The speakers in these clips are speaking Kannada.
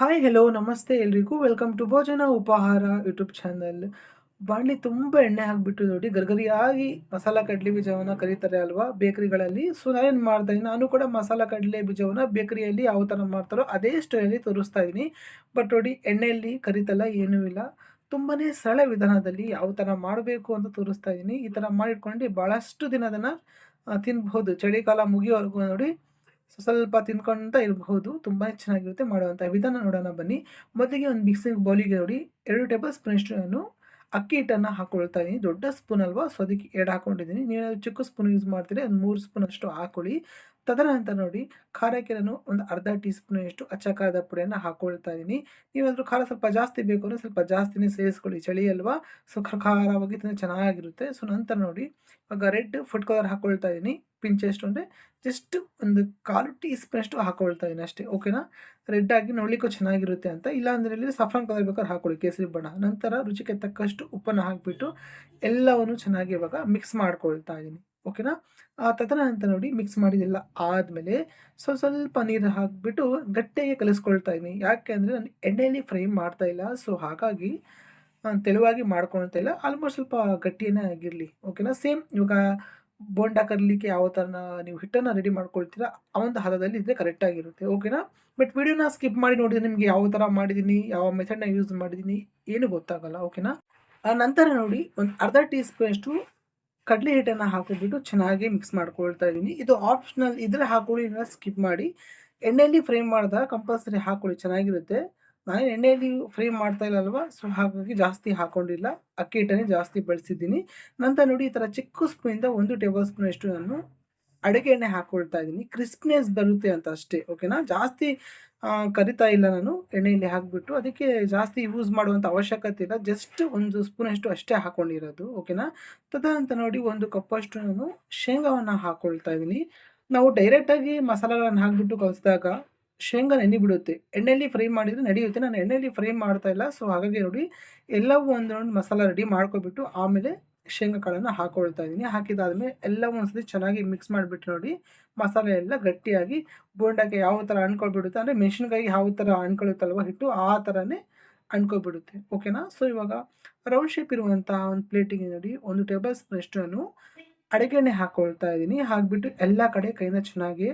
ಹಾಯ್ ಹೆಲೋ ನಮಸ್ತೆ ಎಲ್ರಿಗೂ. ವೆಲ್ಕಮ್ ಟು ಭೋಜನ ಉಪಹಾರ ಯೂಟ್ಯೂಬ್ ಚಾನಲ್. ಬಾಣಲಿ ತುಂಬ ಎಣ್ಣೆ ಹಾಕ್ಬಿಟ್ಟು ನೋಡಿ, ಗರ್ಗರಿಯಾಗಿ ಮಸಾಲ ಕಡಲೆ ಬೀಜವನ್ನು ಕರೀತಾರೆ ಅಲ್ವಾ? ಬೇಕರಿಗಳಲ್ಲಿ. ಸೊ ನಾನೇನು ಮಾಡ್ತಾ ಇದ್ದೀನಿ ನಾನು ಕೂಡ ಮಸಾಲ ಕಡಲೆ ಬೀಜವನ್ನು ಬೇಕರಿಯಲ್ಲಿ ಯಾವ ಥರ ಮಾಡ್ತಾರೋ ಅದೇ ಸ್ಟೈಲಲ್ಲಿ ತೋರಿಸ್ತಾ ಇದ್ದೀನಿ ಬಟ್ ನೋಡಿ, ಎಣ್ಣೆಯಲ್ಲಿ ಕರಿತಲ್ಲ ಏನೂ ಇಲ್ಲ. ತುಂಬಾ ಸರಳ ವಿಧಾನದಲ್ಲಿ ಯಾವ ಥರ ಮಾಡಬೇಕು ಅಂತ ತೋರಿಸ್ತಾ ಇದ್ದೀನಿ ಈ ಥರ ಮಾಡಿಟ್ಕೊಂಡು ಭಾಳಷ್ಟು ದಿನ ಅದನ್ನು ತಿನ್ಬಹುದು. ಚಳಿಗಾಲ ಮುಗಿಯೋವರೆಗೂ ನೋಡಿ. ಸ್ವಲ್ಪ ತಿನ್ಕೊಂತ ಇರಬಹುದು. ತುಂಬಾ ಚೆನ್ನಾಗಿರುತ್ತೆ ಮಾಡುವಂಥ ವಿಧಾನ ನೋಡೋಣ ಬನ್ನಿ. ಮೊದಲಿಗೆ ಒಂದು ಮಿಕ್ಸಿಂಗ್ ಬೌಲಿಗೆ ನೋಡಿ. ಎರಡು ಟೇಬಲ್ ಸ್ಪೂನಷ್ಟು ನಾನು ಅಕ್ಕಿ ಹಿಟ್ಟನ್ನು ಹಾಕೊಳ್ತಾ ಇದ್ದೀನಿ ದೊಡ್ಡ ಸ್ಪೂನ್ ಅಲ್ವಾ ಸೊ ಅದಕ್ಕೆ ಎರಡು ಹಾಕೊಂಡಿದ್ದೀನಿ ನೀವು ಚಿಕ್ಕ ಸ್ಪೂನ್ ಯೂಸ್ ಮಾಡ್ತೀರಿ ಒಂದು ಮೂರು ಸ್ಪೂನ್ ಅಷ್ಟು ಹಾಕೊಳ್ಳಿ. ತದನಂತರ ನೋಡಿ ಖಾರಕ್ಕೆ ನಾನು ಒಂದು ಅರ್ಧ ಟೀ ಸ್ಪೂನಷ್ಟು ಅಚ್ಚ ಖಾರದ ಪುಡಿಯನ್ನು ಹಾಕೊಳ್ತಾ ಇದ್ದೀನಿ ನೀವಾದರೂ ಖಾರ ಸ್ವಲ್ಪ ಜಾಸ್ತಿ ಬೇಕು ಅಂದರೆ ಸ್ವಲ್ಪ ಜಾಸ್ತಿನೇ ಸೇರಿಸ್ಕೊಳ್ಳಿ. ಚಳಿ ಅಲ್ವಾ ಸೊ ಖಾರವಾಗಿ ಚೆನ್ನಾಗಿರುತ್ತೆ. ಸೊ ನಂತರ ನೋಡಿ, ಇವಾಗ ರೆಡ್ ಫುಡ್ ಕಲರ್ ಹಾಕೊಳ್ತಾ ಇದ್ದೀನಿ ಪಿಂಚ್ ಎಷ್ಟು ಅಂದರೆ ಜಸ್ಟ್ ಒಂದು ಕಾಲು ಟೀ ಸ್ಪೂನಷ್ಟು ಹಾಕೊಳ್ತಾ ಇದ್ದೀನಿ ಅಷ್ಟೇ ಓಕೆನಾ ರೆಡ್ ಆಗಿ ನೋಡ್ಲಿಕ್ಕೂ ಚೆನ್ನಾಗಿರುತ್ತೆ ಅಂತ. ಇಲ್ಲ ಅಂದರೆ ಸಫ್ರಾನ್ ಕಲರ್ ಬೇಕಾದ್ರೆ ಹಾಕೊಳ್ಳಿ, ಕೇಸರಿ ಬಣ್ಣ. ನಂತರ ರುಚಿಗೆ ತಕ್ಕಷ್ಟು ಉಪ್ಪನ್ನು ಹಾಕಿಬಿಟ್ಟು ಎಲ್ಲವನ್ನು ಚೆನ್ನಾಗಿ ಇವಾಗ ಮಿಕ್ಸ್ ಮಾಡ್ಕೊಳ್ತಾ ಇದ್ದೀನಿ ಓಕೆನಾ ಆ ತದನಂತರ ನೋಡಿ ಮಿಕ್ಸ್ ಮಾಡಿದೆಲ್ಲ ಆದಮೇಲೆ ಸ್ವಲ್ಪ ಸ್ವಲ್ಪ ನೀರು ಹಾಕಿಬಿಟ್ಟು ಗಟ್ಟಿಯಾಗಿ ಕಲಿಸ್ಕೊಳ್ತಾ ಇದ್ದೀನಿ. ಯಾಕೆ ಅಂದರೆ ನಾನು ಎಣ್ಣೆಯಲ್ಲಿ ಫ್ರೈ ಮಾಡ್ತಾ ಇಲ್ಲ ಸೊ ಹಾಗಾಗಿ ತೆಳುವಾಗಿ ಮಾಡ್ಕೊಳ್ತಾ ಇಲ್ಲ. ಆಲ್ಮೋಸ್ಟ್ ಸ್ವಲ್ಪ ಗಟ್ಟಿಯೇ ಆಗಿರಲಿ ಓಕೆನಾ ಸೇಮ್ ಇವಾಗ ಬೋಂಡ ಕರಲಿಕ್ಕೆ ಯಾವ ಥರ ನೀವು ಹಿಟ್ಟನ್ನು ರೆಡಿ ಮಾಡ್ಕೊಳ್ತೀರಾ, ಆ ಒಂದು ಹದದಲ್ಲಿ ಇದ್ದರೆ ಕರೆಕ್ಟಾಗಿರುತ್ತೆ ಓಕೆನಾ ಬಟ್ ವಿಡಿಯೋನ ಸ್ಕಿಪ್ ಮಾಡಿ ನೋಡಿದ್ರೆ ನಿಮಗೆ ಯಾವ ಥರ ಮಾಡಿದ್ದೀನಿ ಯಾವ ಮೆಥಡ್ನ ಯೂಸ್ ಮಾಡಿದ್ದೀನಿ ಏನು ಗೊತ್ತಾಗಲ್ಲ ಓಕೆನಾ ಆ ನಂತರ ನೋಡಿ ಒಂದು ಅರ್ಧ ಟೀ ಸ್ಪೂನಷ್ಟು ಕಡಲೆ ಹಿಟ್ಟನ್ನು ಹಾಕಿಬಿಟ್ಟು ಚೆನ್ನಾಗಿ ಮಿಕ್ಸ್ ಮಾಡ್ಕೊಳ್ತಾ ಇದ್ದೀನಿ. ಇದು ಆಪ್ಷನಲ್ ಇದ್ರೆ ಹಾಕೊಳ್ಳಿ ಸ್ಕಿಪ್ ಮಾಡಿ. ಎಣ್ಣೆಯಲ್ಲಿ ಫ್ರೈ ಮಾಡಿದಾಗ ಕಂಪಲ್ಸರಿ ಹಾಕೊಳ್ಳಿ, ಚೆನ್ನಾಗಿರುತ್ತೆ. ನಾನು ಎಣ್ಣೆಯಲ್ಲಿ ಫ್ರೈ ಮಾಡ್ತಾ ಇಲ್ಲ ಅಲ್ವಾ ಸೊ ಹಾಗಾಗಿ ಜಾಸ್ತಿ ಹಾಕೊಂಡಿಲ್ಲ. ಅಕ್ಕಿ ಹಿಟ್ಟನ್ನೇ ಜಾಸ್ತಿ ಬಳಸಿದ್ದೀನಿ. ನಂತರ ನೋಡಿ ಈ ಥರ ಚಿಕ್ಕ ಸ್ಪೂನಿಂದ ಒಂದು ಟೇಬಲ್ ಸ್ಪೂನಷ್ಟು ನಾನು ಅಡುಗೆ ಎಣ್ಣೆ ಹಾಕ್ಕೊಳ್ತಾ ಇದ್ದೀನಿ. ಕ್ರಿಸ್ಪ್ನೆಸ್ ಬರುತ್ತೆ ಅಂತ ಅಷ್ಟೇ ಓಕೆನಾ ಜಾಸ್ತಿ ಕರಿತಾ ಇಲ್ಲ ನಾನು ಎಣ್ಣೆಯಲ್ಲಿ ಹಾಕಿಬಿಟ್ಟು. ಅದಕ್ಕೆ ಜಾಸ್ತಿ ಯೂಸ್ ಮಾಡುವಂಥ ಅವಶ್ಯಕತೆ ಇಲ್ಲ. ಜಸ್ಟ್ ಒಂದು ಸ್ಪೂನಷ್ಟು ಅಷ್ಟೇ ಹಾಕೊಂಡಿರೋದು ಓಕೆನಾ ತದನಂತರ ನೋಡಿ ಒಂದು ಕಪ್ಪಷ್ಟು ನಾನು ಶೇಂಗಾವನ್ನು ಹಾಕ್ಕೊಳ್ತಾ ಇದ್ದೀನಿ. ನಾವು ಡೈರೆಕ್ಟಾಗಿ ಮಸಾಲೆಗಳನ್ನು ಹಾಕಿಬಿಟ್ಟು ಕಲಿಸಿದಾಗ ಶೇಂಗಾ ನೆನೆ ಬಿಡುತ್ತೆ. ಎಣ್ಣೆಯಲ್ಲಿ ಫ್ರೈ ಮಾಡಿದರೆ ನಡೆಯುತ್ತೆ. ನಾನು ಎಣ್ಣೆಯಲ್ಲಿ ಫ್ರೈ ಮಾಡ್ತಾ ಇಲ್ಲ. ಸೊ ಹಾಗಾಗಿ ನೋಡಿ, ಎಲ್ಲವೂ ಒಂದೊಂದು ಮಸಾಲ ರೆಡಿ ಮಾಡ್ಕೊಬಿಟ್ಟು ಆಮೇಲೆ ಶೇಂಗಾ ಕಾಳನ್ನು ಹಾಕೊಳ್ತಾ ಇದ್ದೀನಿ. ಹಾಕಿದಾದ್ಮೇಲೆ ಎಲ್ಲ ಒಂದ್ಸತಿ ಚೆನ್ನಾಗಿ ಮಿಕ್ಸ್ ಮಾಡಿಬಿಟ್ಟು ನೋಡಿ, ಮಸಾಲೆ ಎಲ್ಲ ಗಟ್ಟಿಯಾಗಿ ಬೋಂಡಕ್ಕೆ ಯಾವ ಥರ ಅಂದ್ಕೊಳ್ಬಿಡುತ್ತೆ ಅಂದರೆ ಮೆಣಸಿನ್ಕಾಯಿ ಯಾವ ಥರ ಅಂದ್ಕೊಳ್ಳುತ್ತಲ್ವ ಹಿಟ್ಟು, ಆ ಥರನೇ ಅಂದ್ಕೊಬಿಡುತ್ತೆ ಓಕೆನಾ? ಸೊ ಇವಾಗ ರೌಂಡ್ ಶೇಪ್ ಇರುವಂಥ ಒಂದು ಪ್ಲೇಟಿಗೆ ನೋಡಿ, ಒಂದು ಟೇಬಲ್ ಸ್ಪೂನಷ್ಟು ನಾನು ಅಡುಗೆ ಎಣ್ಣೆ ಹಾಕ್ಕೊಳ್ತಾ ಇದ್ದೀನಿ. ಹಾಕಿಬಿಟ್ಟು ಎಲ್ಲ ಕಡೆ ಕೈನ ಚೆನ್ನಾಗಿ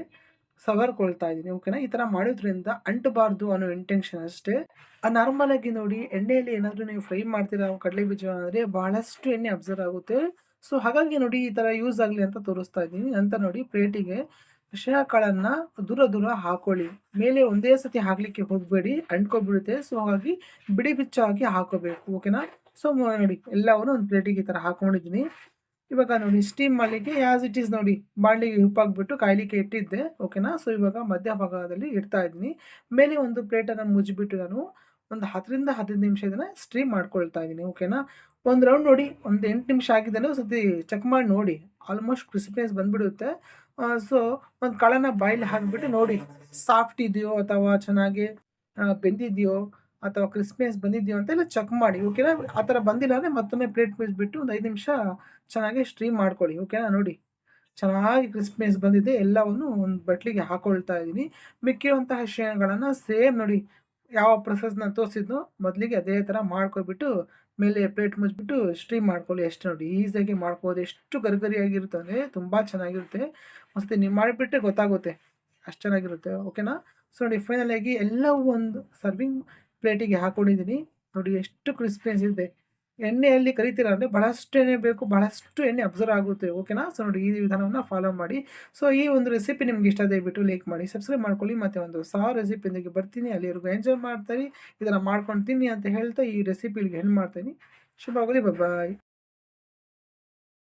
ಸವರ್ಕೊಳ್ತಾ ಇದ್ದೀನಿ. ಓಕೆನಾ? ಈ ಥರ ಮಾಡೋದ್ರಿಂದ ಅಂಟಬಾರ್ದು ಅನ್ನೋ ಇಂಟೆನ್ಷನ್ ಅಷ್ಟೇ. ನಾರ್ಮಲ್ ಆಗಿ ನೋಡಿ, ಎಣ್ಣೆಯಲ್ಲಿ ಏನಾದರೂ ನೀವು ಫ್ರೈ ಮಾಡ್ತೀರಾ ಕಡಲೆ ಬೀಜ ಅಂದರೆ ಬಹಳಷ್ಟು ಎಣ್ಣೆ ಅಬ್ಸರ್ವ್ ಆಗುತ್ತೆ. ಸೊ ಹಾಗಾಗಿ ನೋಡಿ ಈ ಥರ ಯೂಸ್ ಆಗಲಿ ಅಂತ ತೋರಿಸ್ತಾ ಇದ್ದೀನಿ. ಅಂತ ನೋಡಿ ಪ್ಲೇಟಿಗೆ ಕಾಳನ್ನು ದೂರ ದೂರ ಹಾಕೊಳ್ಳಿ. ಮೇಲೆ ಒಂದೇ ಸತಿ ಹಾಕಲಿಕ್ಕೆ ಹೋಗಬೇಡಿ. ಅಂಟ್ಕೊಬಿಡುತ್ತೆ. ಸೊ ಹಾಗಾಗಿ ಬಿಡಿ ಬಿಚ್ಚಾಗಿ ಹಾಕೋಬೇಕು. ಓಕೆನಾ? ಸೊ ನೋಡಿ, ಎಲ್ಲವನ್ನು ಒಂದು ಪ್ಲೇಟಿಗೆ ಈ ಥರ ಹಾಕೊಂಡಿದ್ದೀನಿ. ಇವಾಗ ನೋಡಿ ಸ್ಟೀಮ್ ಮಾಡಲಿಕ್ಕೆ ಆ್ಯಸ್ ಇಟ್ ಈಸ್ ನೋಡಿ ಬಾಣಲಿಗೆ ಉಪ್ಪಾಕ್ಬಿಟ್ಟು ಕಾಯಲಿಕ್ಕೆ ಇಟ್ಟಿದ್ದೆ ಓಕೆನಾ ಸೊ ಇವಾಗ ಮಧ್ಯಭಾಗದಲ್ಲಿ ಇಡ್ತಾ ಇದ್ದೀನಿ. ಮೇಲೆ ಒಂದು ಪ್ಲೇಟನ್ನು ಮುಚ್ಚಿಬಿಟ್ಟು ನಾನು ಒಂದು ಹತ್ತರಿಂದ ಹದಿನೈದು ನಿಮಿಷ ಇದನ್ನು ಸ್ಟ್ರೀಮ್ ಮಾಡ್ಕೊಳ್ತಾ ಇದ್ದೀನಿ ಓಕೆನಾ ಒಂದು ರೌಂಡ್ ನೋಡಿ, ಒಂದು ಎಂಟು ನಿಮಿಷ ಆಗಿದ್ದಾನೆ ಸತಿ ಚೆಕ್ ಮಾಡಿ ನೋಡಿ. ಆಲ್ಮೋಸ್ಟ್ ಕ್ರಿಸ್ಪಿನೆಸ್ ಬಂದುಬಿಡುತ್ತೆ. ಸೊ ಒಂದು ಕಳನ ಬಾಯಲ್ಲಿ ಹಾಕಿಬಿಟ್ಟು ನೋಡಿ ಸಾಫ್ಟ್ ಇದೆಯೋ ಅಥವಾ ಚೆನ್ನಾಗಿ ಬೆಂದಿದೆಯೋ ಅಥವಾ ಕ್ರಿಸ್ಪಿನೆಸ್ ಬಂದಿದೆಯೋ ಅಂತೆಲ್ಲ ಚೆಕ್ ಮಾಡಿ. ಓಕೆನಾ ಆ ಥರ ಬಂದಿಲ್ಲ ಅಂದರೆ ಮತ್ತೊಮ್ಮೆ ಪ್ಲೇಟ್ ಬಿಟ್ಟು ಒಂದು ಐದು ನಿಮಿಷ ಚೆನ್ನಾಗಿ ಸ್ಟ್ರೀಮ್ ಮಾಡ್ಕೊಳ್ಳಿ. ಓಕೆನಾ ನೋಡಿ. ಚೆನ್ನಾಗಿ ಕ್ರಿಸ್ಪಿನೆಸ್ ಬಂದಿದೆ. ಎಲ್ಲವನ್ನು ಒಂದು ಬಟ್ಲಿಗೆ ಹಾಕೊಳ್ತಾ ಇದ್ದೀನಿ. ಮಿಕ್ಕಿರುವಂತಹ ಶೇಣಗಳನ್ನು ಸೇಮ್ ನೋಡಿ ಯಾವ ಪ್ರೊಸೆಸ್ನ ತೋರಿಸಿದ್ನೋ ಮೊದಲಿಗೆ ಅದೇ ಥರ ಮಾಡ್ಕೊಬಿಟ್ಟು ಮೇಲೆ ಪ್ಲೇಟ್ ಮುಚ್ಚಿಬಿಟ್ಟು ಸ್ಟ್ರೀಮ್ ಮಾಡ್ಕೊಳ್ಳಿ ಎಷ್ಟು ನೋಡಿ. ಈಸಿಯಾಗಿ ಮಾಡ್ಬೋದು ಎಷ್ಟು ಗರಿಗರಿಯಾಗಿರುತ್ತೆ ಅಂದರೆ ತುಂಬ ಚೆನ್ನಾಗಿರುತ್ತೆ. ಮತ್ತು ನೀವು ಮಾಡಿಬಿಟ್ಟೆ ಗೊತ್ತಾಗುತ್ತೆ. ಅಷ್ಟು ಚೆನ್ನಾಗಿರುತ್ತೆ. ಓಕೆನಾ ಸೊ ನೋಡಿ ಫೈನಲಾಗಿ ಎಲ್ಲವೂ ಒಂದು ಸರ್ವಿಂಗ್ ಪ್ಲೇಟಿಗೆ ಹಾಕೊಂಡಿದ್ದೀನಿ ನೋಡಿ ಎಷ್ಟು ಕ್ರಿಸ್ಪಿನೆಸ್ ಇದೆ ಎಣ್ಣೆಯಲ್ಲಿ ಕರಿತೀರ ಅಂದರೆ ಭಾಳಷ್ಟು ಎಣ್ಣೆ ಬೇಕು, ಬಹಳಷ್ಟು ಎಣ್ಣೆ ಅಬ್ಸರ್ವ್ ಆಗುತ್ತೆ ಓಕೆನಾ ಸೊ ನೋಡಿ ಈ ವಿಧಾನವನ್ನು ಫಾಲೋ ಮಾಡಿ. ಸೊ ಈ ಒಂದು ರೆಸಿಪಿ ನಿಮ್ಗೆ ಇಷ್ಟ ದಯವಿಟ್ಟು ಲೈಕ್ ಮಾಡಿ ಸಬ್ಸ್ಕ್ರೈಬ್ ಮಾಡ್ಕೊಳ್ಳಿ. ಮತ್ತು ಒಂದು ಸಾವಿರ ರೆಸಿಪಿಯೊಂದಿಗೆ ಬರ್ತೀನಿ. ಅಲ್ಲಿವರೆಗೂ ಎಂಜಾಯ್ ಮಾಡ್ತೀನಿ ಇದನ್ನು ಮಾಡ್ಕೊಂಡು ತಿನ್ನಿ ಅಂತ ಹೇಳ್ತಾ ಈ ರೆಸಿಪಿಗೆ ಹೆಣ್ಣು ಮಾಡ್ತೀನಿ. ಶುಭ ಆಗಲಿ ಬಾಯ್